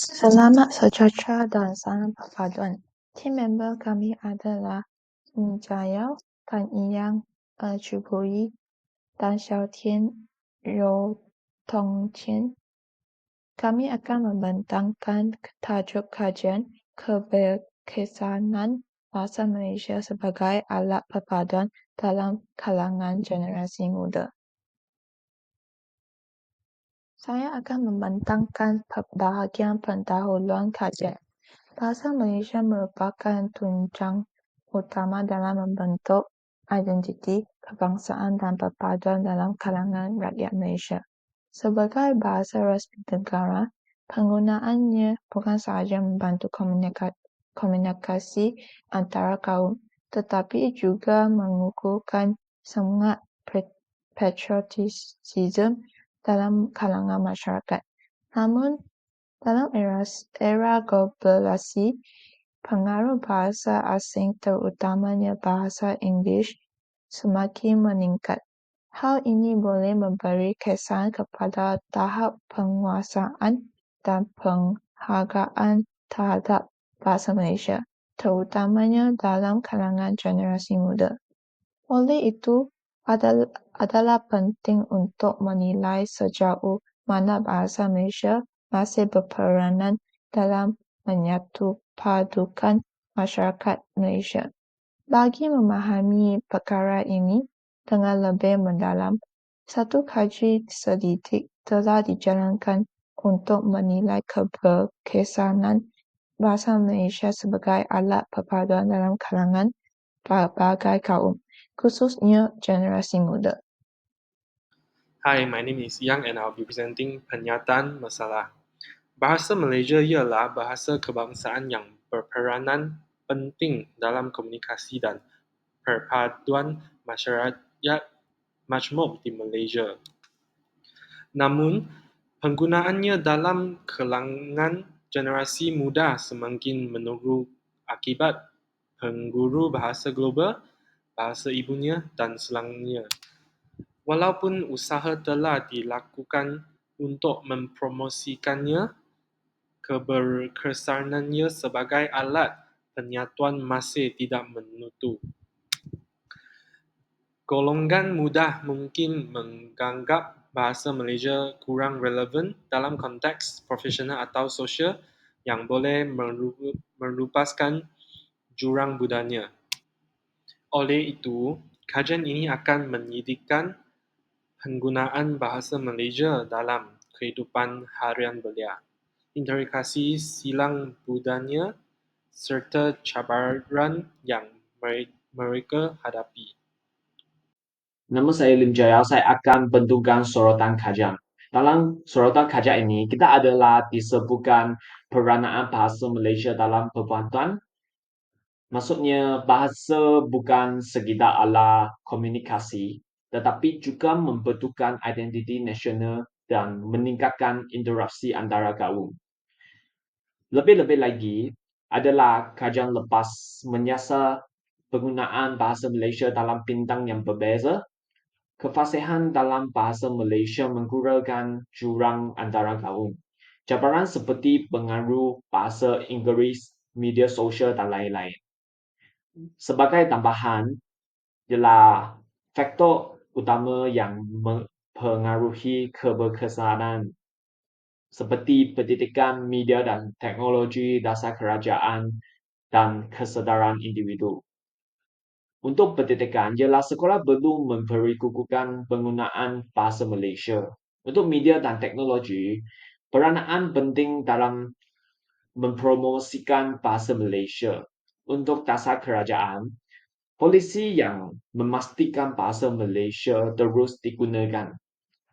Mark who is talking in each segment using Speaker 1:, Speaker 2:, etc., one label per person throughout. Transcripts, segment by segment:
Speaker 1: Selamat sejahtera dan salam perpaduan. Tim member kami adalah Jayao, Tan Iyang, Er Chubui, Tan Xiaotian, Ro Tongqian. Kami akan membentangkan tajuk kajian keberkesanan Bahasa Malaysia sebagai alat perpaduan dalam kalangan generasi muda. Saya akan membentangkan bahagian pendahuluan kajian. Bahasa Malaysia merupakan tunjang utama dalam membentuk identiti kebangsaan dan perpaduan dalam kalangan rakyat Malaysia. Sebagai bahasa rasmi negara, penggunaannya bukan sahaja membantu komunika- komunikasi antara kaum tetapi juga mengukuhkan semangat patriotisme dalam kalangan masyarakat. Namun, dalam era, era globalisasi, pengaruh bahasa asing terutamanya bahasa Inggeris semakin meningkat. Hal ini boleh memberi kesan kepada tahap penguasaan dan penghargaan terhadap bahasa Malaysia, terutamanya dalam kalangan generasi muda. Oleh itu, adalah, penting untuk menilai sejauh mana bahasa Malaysia masih berperanan dalam menyatu padukan masyarakat Malaysia. Bagi memahami perkara ini dengan lebih mendalam, satu kaji selidik telah dijalankan untuk menilai keberkesanan bahasa Malaysia sebagai alat perpaduan dalam kalangan berbagai kaum khususnya generasi muda.
Speaker 2: Hi, my name is Yang and I'll be presenting penyataan masalah. Bahasa Malaysia ialah bahasa kebangsaan yang berperanan penting dalam komunikasi dan perpaduan masyarakat majmuk di Malaysia. Namun, penggunaannya dalam kalangan generasi muda semakin menurun akibat pengguru bahasa global bahasa ibunya dan selangnya. Walaupun usaha telah dilakukan untuk mempromosikannya, keberkesanannya sebagai alat penyatuan masih tidak menutup. Golongan muda mungkin menganggap bahasa Malaysia kurang relevan dalam konteks profesional atau sosial yang boleh melupaskan jurang budaya. Oleh itu, kajian ini akan menyidikkan penggunaan bahasa Malaysia dalam kehidupan harian belia, integrasi silang budaya serta cabaran yang mereka hadapi.
Speaker 3: Nama saya Lim Jaya, saya akan bentukkan sorotan kajian. Dalam sorotan kajian ini, kita adalah disebutkan peranaan bahasa Malaysia dalam perbantuan Maksudnya bahasa bukan sekadar ala komunikasi tetapi juga membentukkan identiti nasional dan meningkatkan interaksi antara kaum. Lebih-lebih lagi adalah kajian lepas menyasar penggunaan bahasa Malaysia dalam bintang yang berbeza. Kefasihan dalam bahasa Malaysia mengurangkan jurang antara kaum. Cabaran seperti pengaruh bahasa Inggeris, media sosial dan lain-lain. Sebagai tambahan, ialah faktor utama yang mempengaruhi keberkesanan seperti pendidikan, media dan teknologi dasar kerajaan dan kesedaran individu. Untuk pendidikan, ialah sekolah perlu memberi kukukan penggunaan bahasa Malaysia. Untuk media dan teknologi, peranaan penting dalam mempromosikan bahasa Malaysia untuk dasar kerajaan, polisi yang memastikan bahasa Malaysia terus digunakan.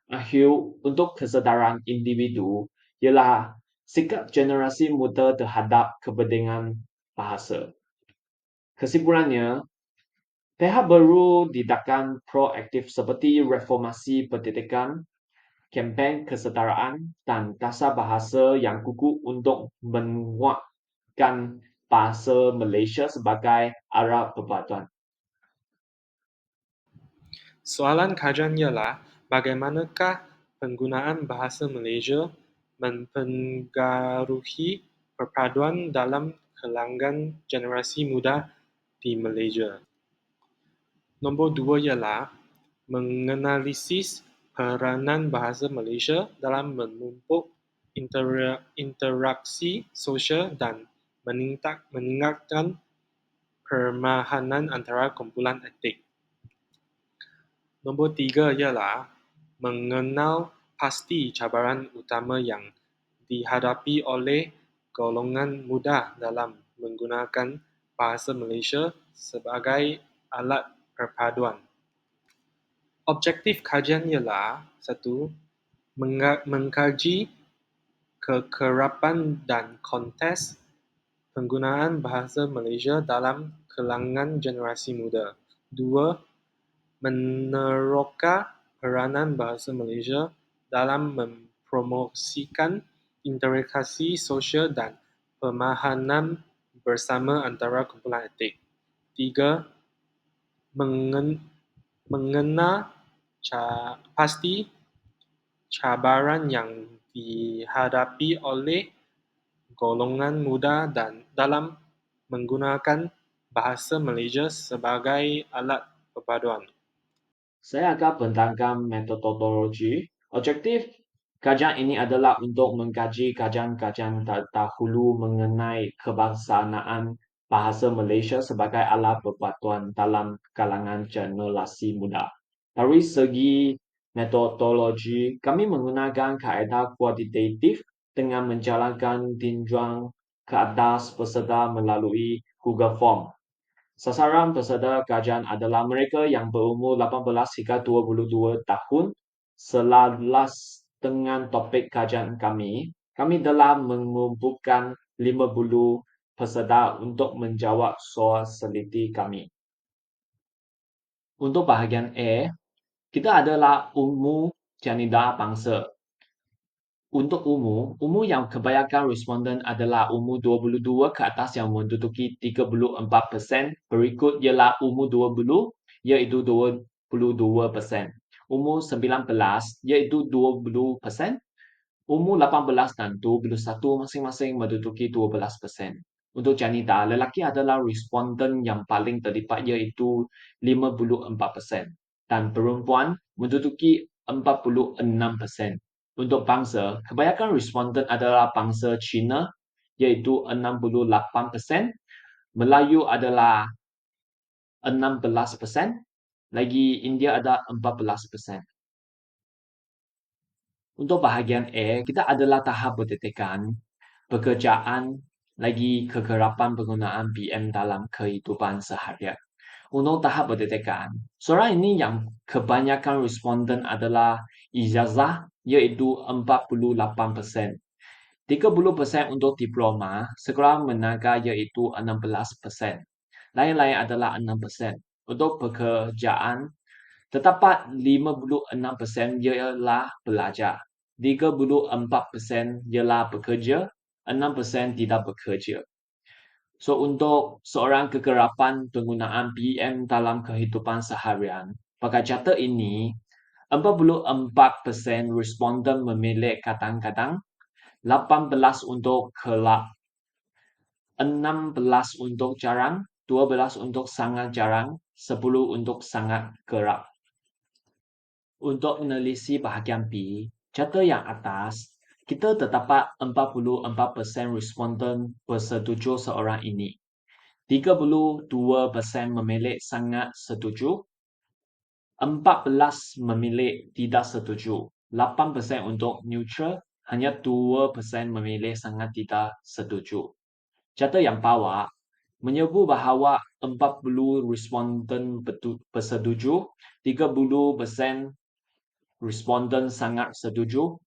Speaker 3: Akhir untuk kesedaran individu ialah sikap generasi muda terhadap kepentingan bahasa. Kesimpulannya, pihak baru didakkan proaktif seperti reformasi pendidikan, kempen kesetaraan dan dasar bahasa yang kukuh untuk menguatkan bahasa Malaysia sebagai alat perpaduan.
Speaker 2: Soalan kajian ialah bagaimanakah penggunaan bahasa Malaysia mempengaruhi perpaduan dalam kalangan generasi muda di Malaysia. Nombor dua ialah menganalisis peranan bahasa Malaysia dalam memupuk intera- interaksi sosial dan meningkat- meningkatkan permahanan antara kumpulan etnik. Nombor tiga ialah mengenal pasti cabaran utama yang dihadapi oleh golongan muda dalam menggunakan bahasa Malaysia sebagai alat perpaduan. Objektif kajian ialah satu, mengkaji kekerapan dan konteks penggunaan bahasa Malaysia dalam kalangan generasi muda. Dua, meneroka peranan bahasa Malaysia dalam mempromosikan interaksi sosial dan pemahaman bersama antara kumpulan etnik. Tiga, mengen- mengenal ca- pasti cabaran yang dihadapi oleh golongan muda dan dalam menggunakan bahasa Malaysia sebagai alat perpaduan.
Speaker 3: Saya akan bentangkan metodologi. Objektif kajian ini adalah untuk mengkaji kajian-kajian terdahulu mengenai kebangsaan bahasa Malaysia sebagai alat perpaduan dalam kalangan generasi muda. Dari segi metodologi, kami menggunakan kaedah kuantitatif dengan menjalankan tinjauan ke atas peserta melalui Google Form. Sasaran peserta kajian adalah mereka yang berumur 18 hingga 22 tahun. Selaras dengan topik kajian kami, kami telah mengumpulkan 50 peserta untuk menjawab soal seliti kami. Untuk bahagian A, kita adalah umur janidah bangsa. Untuk umur, umur yang kebanyakan responden adalah umur 22 ke atas yang menduduki 34%. Berikut ialah umur 20 iaitu 22%. Umur 19 iaitu 20%. Umur 18 dan 21 masing-masing menduduki 12%. Untuk janidah, lelaki adalah responden yang paling terlibat iaitu 54%. Dan perempuan menduduki 46%. Untuk bangsa, kebanyakan responden adalah bangsa Cina iaitu 68%, Melayu adalah 16%, lagi India ada 14%. Untuk bahagian A, kita adalah tahap pendidikan, pekerjaan, lagi kekerapan penggunaan PM dalam kehidupan seharian. Untuk tahap pendidikan, soalan ini yang kebanyakan responden adalah ijazah iaitu 48%. 30% untuk diploma, sekolah menengah iaitu 16%. Lain-lain adalah 6%. Untuk pekerjaan, terdapat 56% ialah belajar. 34% ialah bekerja, 6% tidak bekerja. So untuk seorang kekerapan penggunaan PM dalam kehidupan seharian, pakai carta ini 44% responden memilih kadang-kadang, 18 untuk kelak, 16 untuk jarang, 12 untuk sangat jarang, 10 untuk sangat kerap. Untuk menelisih bahagian B, carta yang atas, kita terdapat 44% responden bersetuju seorang ini. 32% memilih sangat setuju. 14 memilih tidak setuju. 8% untuk neutral. Hanya 2% memilih sangat tidak setuju. Carta yang bawah menyebut bahawa 40 responden bersetuju, 30% responden sangat setuju,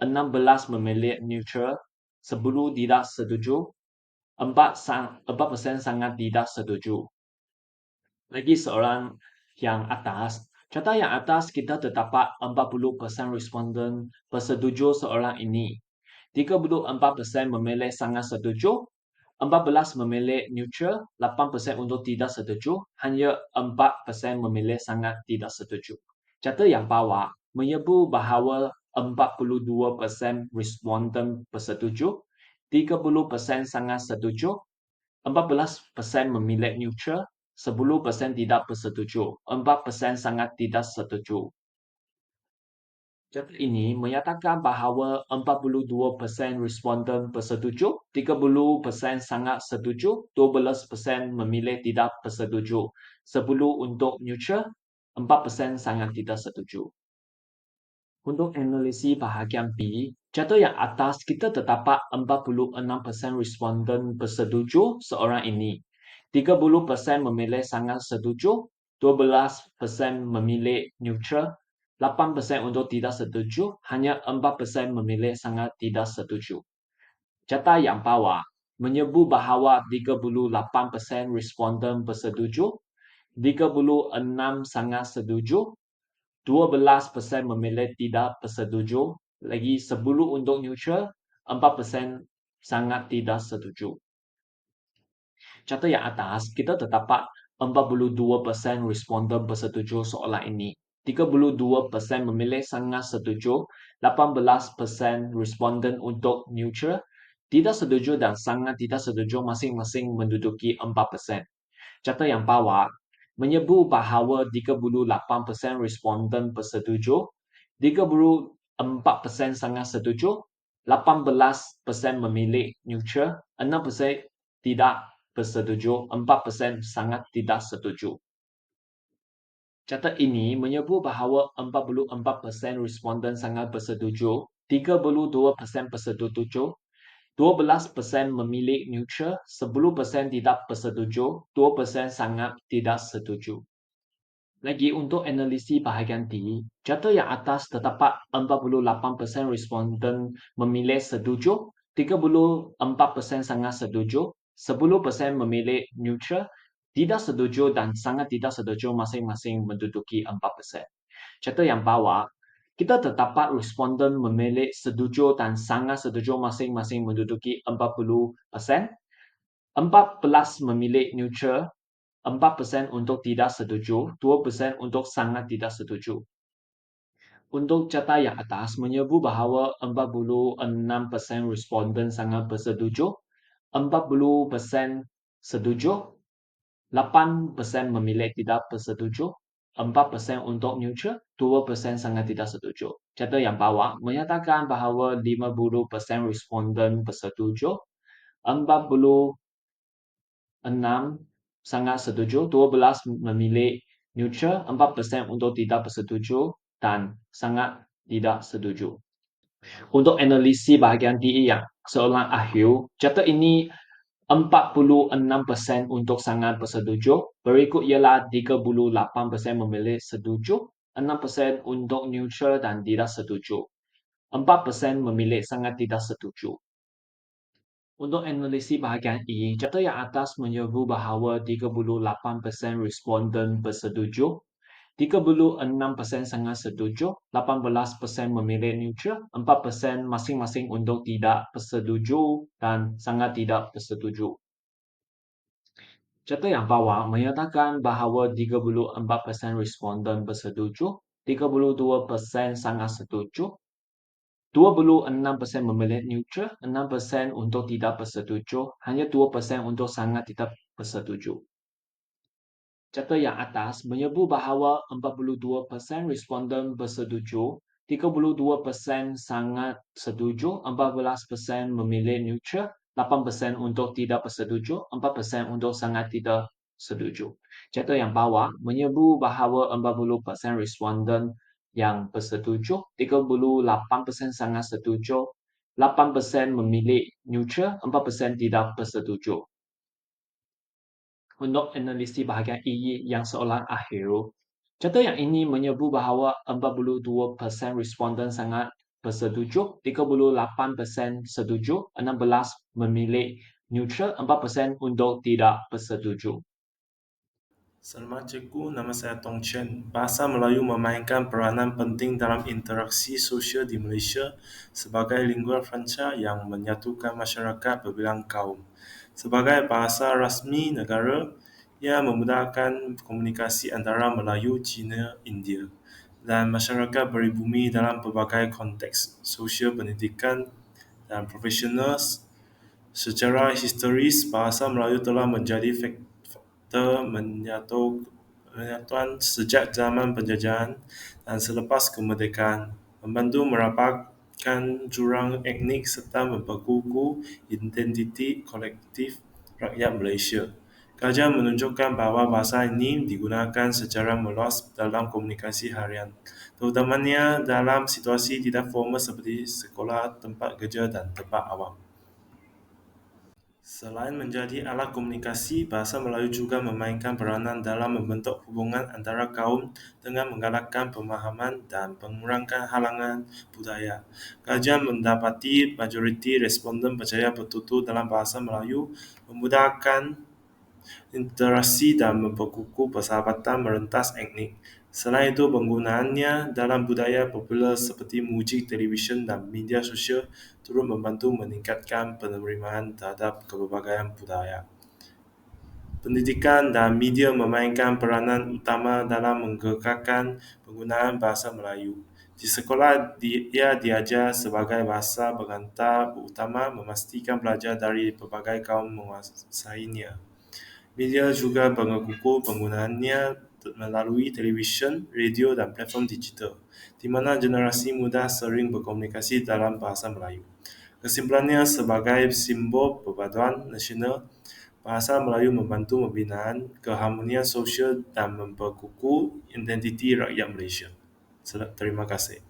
Speaker 3: 16 memilih neutral, 10 tidak setuju, 4 sang, 4% sangat tidak setuju. Lagi seorang yang atas, carta yang atas kita terdapat 40% responden bersetuju seorang ini. 34% memilih sangat setuju, 14 memilih neutral, 8% untuk tidak setuju, hanya 4% memilih sangat tidak setuju. Carta yang bawah menyebut bahawa 42% responden bersetuju, 30% sangat setuju, 14% memilih neutral, 10% tidak bersetuju, 4% sangat tidak setuju. Data ini menyatakan bahawa 42% responden bersetuju, 30% sangat setuju, 12% memilih tidak bersetuju, 10 untuk neutral, 4% sangat tidak setuju. Untuk analisis bahagian B, contoh yang atas kita terdapat 46% responden bersetuju seorang ini. 30% memilih sangat setuju, 12% memilih neutral, 8% untuk tidak setuju, hanya 4% memilih sangat tidak setuju. Data yang bawah menyebut bahawa 38% responden bersetuju, 36 sangat setuju, 12% memilih tidak bersetuju, lagi 10 untuk neutral, 4% sangat tidak setuju. Contoh yang atas, kita terdapat 42% responden bersetuju soalan ini. 32% memilih sangat setuju, 18% responden untuk neutral, tidak setuju dan sangat tidak setuju masing-masing menduduki 4%. Contoh yang bawah menyebut bahawa 38% responden bersetuju, 34% sangat setuju, 18% memilih neutral, 6% tidak bersetuju, 4% sangat tidak setuju. Contoh ini menyebut bahawa 44% responden sangat bersetuju, 32% bersetuju, 12% memilih neutral, 10% tidak bersetuju, 2% sangat tidak setuju. Lagi untuk analisis bahagian D, contoh yang atas terdapat 48% responden memilih setuju, 34% sangat setuju, 10% memilih neutral, tidak setuju dan sangat tidak setuju masing-masing menduduki 4%. Contoh yang bawah, kita terdapat responden memilih setuju dan sangat setuju masing-masing menduduki 40%. 14 memilih neutral, 4% untuk tidak setuju, 2% untuk sangat tidak setuju. Untuk data yang atas menyebut bahawa 46% responden sangat bersetuju, 40% setuju, 8% memilih tidak bersetuju, 4% untuk neutral, 2% sangat tidak setuju. Contoh yang bawah menyatakan bahawa 50% responden bersetuju, 46 sangat setuju, 12 memilih neutral, 4% untuk tidak bersetuju dan sangat tidak setuju. Untuk analisis bahagian D yang soalan akhir, contoh ini 46% untuk sangat bersetuju, berikut ialah 38% memilih setuju, 6% untuk neutral dan tidak setuju. 4% memilih sangat tidak setuju. Untuk analisis bahagian E, contoh yang atas menyebut bahawa 38% responden bersetuju, 36% sangat setuju, 18% memilih neutral, 4% masing-masing untuk tidak bersetuju dan sangat tidak bersetuju. Contoh yang bawah menyatakan bahawa 34% responden bersetuju, 32% sangat setuju, 26% memilih neutral, 6% untuk tidak bersetuju, hanya 2% untuk sangat tidak bersetuju. Contoh yang atas menyebut bahawa 42% responden bersetuju, 32% sangat setuju, 14% memilih neutral, 8% untuk tidak bersetuju, 4% untuk sangat tidak setuju. Contoh yang bawah menyebut bahawa 40% responden yang bersetuju, 38% sangat setuju, 8% memilih neutral, 4% tidak bersetuju. Untuk analisis bahagian E yang soalan akhir, contoh yang ini menyebut bahawa 42% responden sangat bersetuju, 38% setuju, 16 memilih neutral, 4% untuk tidak bersetuju.
Speaker 2: Selamat cikgu, nama saya Tong Chen. Bahasa Melayu memainkan peranan penting dalam interaksi sosial di Malaysia sebagai lingua franca yang menyatukan masyarakat berbilang kaum. Sebagai bahasa rasmi negara, ia memudahkan komunikasi antara Melayu, Cina, India.
Speaker 4: dan masyarakat beribumi dalam pelbagai konteks sosial pendidikan dan profesional secara historis bahasa Melayu telah menjadi faktor menyatu penyatuan sejak zaman penjajahan dan selepas kemerdekaan membantu merapatkan jurang etnik serta memperkukuh identiti kolektif rakyat Malaysia. Kajian menunjukkan bahawa bahasa ini digunakan secara meluas dalam komunikasi harian, terutamanya dalam situasi tidak formal seperti sekolah, tempat kerja dan tempat awam. Selain menjadi alat komunikasi, bahasa Melayu juga memainkan peranan dalam membentuk hubungan antara kaum dengan menggalakkan pemahaman dan mengurangkan halangan budaya. Kajian mendapati majoriti responden percaya bertutur dalam bahasa Melayu memudahkan interaksi dan memperkukuh persahabatan merentas etnik. Selain itu, penggunaannya dalam budaya popular seperti muzik, televisyen dan media sosial turut membantu meningkatkan penerimaan terhadap kepelbagaian budaya. Pendidikan dan media memainkan peranan utama dalam menggegarkan penggunaan bahasa Melayu. Di sekolah, ia diajar sebagai bahasa pengantar utama memastikan pelajar dari pelbagai kaum menguasainya. Media juga mengukuh penggunaannya melalui televisyen, radio dan platform digital, di mana generasi muda sering berkomunikasi dalam bahasa Melayu. Kesimpulannya, sebagai simbol perpaduan nasional, bahasa Melayu membantu membina keharmonian sosial dan memperkukuh identiti rakyat Malaysia. Terima kasih.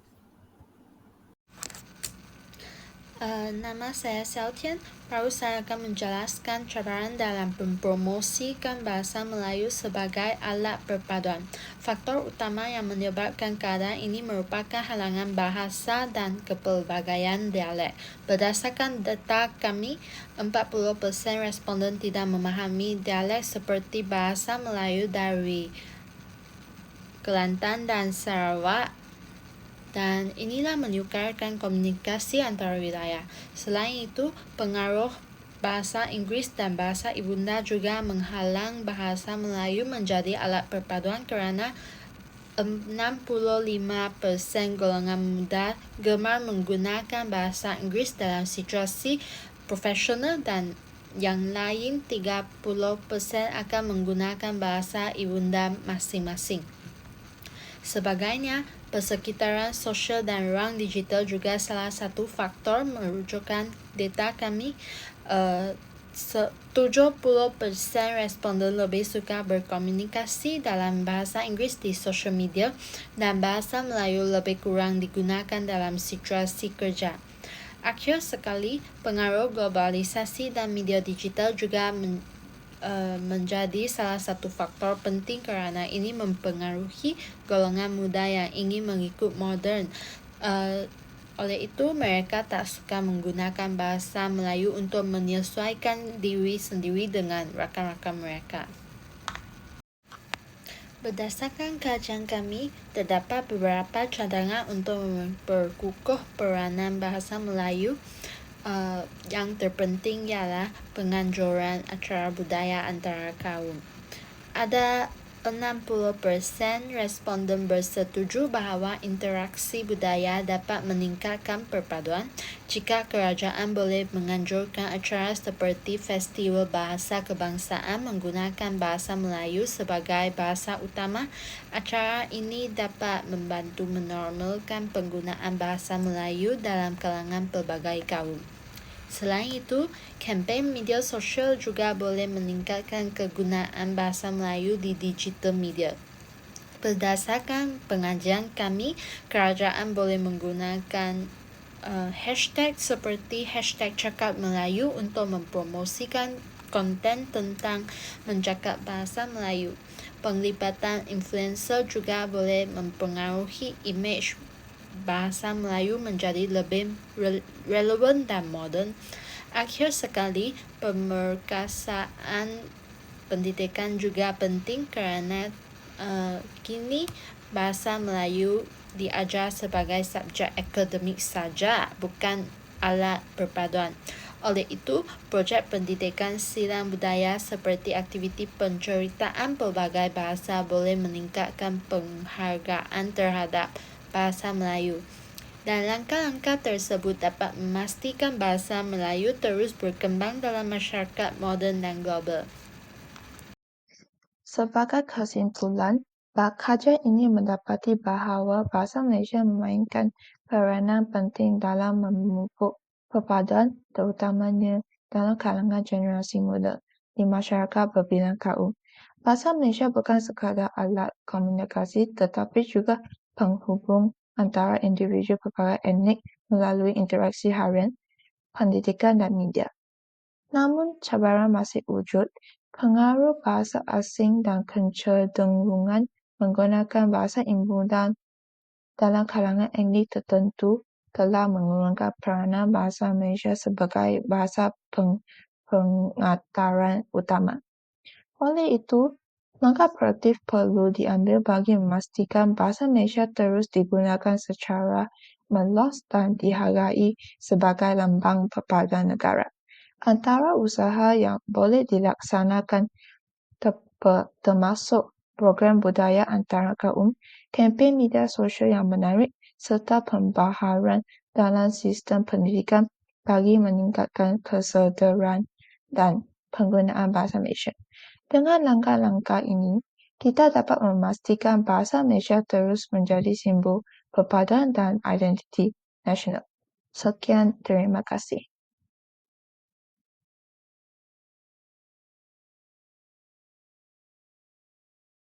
Speaker 5: Uh, nama saya Xiaotian. Baru saya akan menjelaskan cabaran dalam mempromosikan bahasa Melayu sebagai alat perpaduan. Faktor utama yang menyebabkan keadaan ini merupakan halangan bahasa dan kepelbagaian dialek. Berdasarkan data kami, 40% responden tidak memahami dialek seperti bahasa Melayu dari Kelantan dan Sarawak dan inilah menyukarkan komunikasi antara wilayah. Selain itu, pengaruh bahasa Inggeris dan bahasa ibunda juga menghalang bahasa Melayu menjadi alat perpaduan kerana 65% golongan muda gemar menggunakan bahasa Inggeris dalam situasi profesional dan yang lain 30% akan menggunakan bahasa ibunda masing-masing. Sebagainya, Persekitaran sosial dan ruang digital juga salah satu faktor merujukkan data kami. Uh, 70% responden lebih suka berkomunikasi dalam bahasa Inggeris di social media dan bahasa Melayu lebih kurang digunakan dalam situasi kerja. Akhir sekali, pengaruh globalisasi dan media digital juga men uh, menjadi salah satu faktor penting kerana ini mempengaruhi golongan muda yang ingin mengikut moden. Uh, oleh itu, mereka tak suka menggunakan bahasa Melayu untuk menyesuaikan diri sendiri dengan rakan-rakan mereka. Berdasarkan kajian kami, terdapat beberapa cadangan untuk memperkukuh peranan bahasa Melayu uh, yang terpenting ialah penganjuran acara budaya antara kaum. Ada 60% responden bersetuju bahawa interaksi budaya dapat meningkatkan perpaduan jika kerajaan boleh menganjurkan acara seperti Festival Bahasa Kebangsaan menggunakan bahasa Melayu sebagai bahasa utama. Acara ini dapat membantu menormalkan penggunaan bahasa Melayu dalam kalangan pelbagai kaum. Selain itu, kempen media sosial juga boleh meningkatkan kegunaan bahasa Melayu di digital media. Berdasarkan pengajian kami, kerajaan boleh menggunakan uh, hashtag seperti hashtag cakap Melayu untuk mempromosikan konten tentang mencakap bahasa Melayu. Penglibatan influencer juga boleh mempengaruhi imej bahasa Melayu menjadi lebih relevan dan moden. Akhir sekali, pemerkasaan pendidikan juga penting kerana uh, kini bahasa Melayu diajar sebagai subjek akademik saja, bukan alat perpaduan. Oleh itu, projek pendidikan silang budaya seperti aktiviti penceritaan pelbagai bahasa boleh meningkatkan penghargaan terhadap bahasa Melayu. Dan langkah-langkah tersebut dapat memastikan bahasa Melayu terus berkembang dalam masyarakat moden dan global.
Speaker 1: Sebagai kesimpulan, bab kajian ini mendapati bahawa bahasa Malaysia memainkan peranan penting dalam memupuk perpaduan terutamanya dalam kalangan generasi muda di masyarakat berbilang kaum. Bahasa Malaysia bukan sekadar alat komunikasi tetapi juga penghubung antara individu pelbagai etnik melalui interaksi harian, pendidikan dan media. Namun, cabaran masih wujud. Pengaruh bahasa asing dan kecenderungan menggunakan bahasa ibu dan dalam kalangan etnik tertentu telah mengurangkan peranan bahasa Malaysia sebagai bahasa peng pengantaran utama. Oleh itu, langkah proaktif perlu diambil bagi memastikan bahasa Malaysia terus digunakan secara meluas dan dihargai sebagai lambang perpaduan negara. Antara usaha yang boleh dilaksanakan termasuk program budaya antara kaum, kempen media sosial yang menarik serta pembaharuan dalam sistem pendidikan bagi meningkatkan kesedaran dan penggunaan bahasa Malaysia. Dengan langkah-langkah ini, kita dapat memastikan bahasa Malaysia terus menjadi simbol perpaduan dan identiti nasional. Sekian, terima kasih.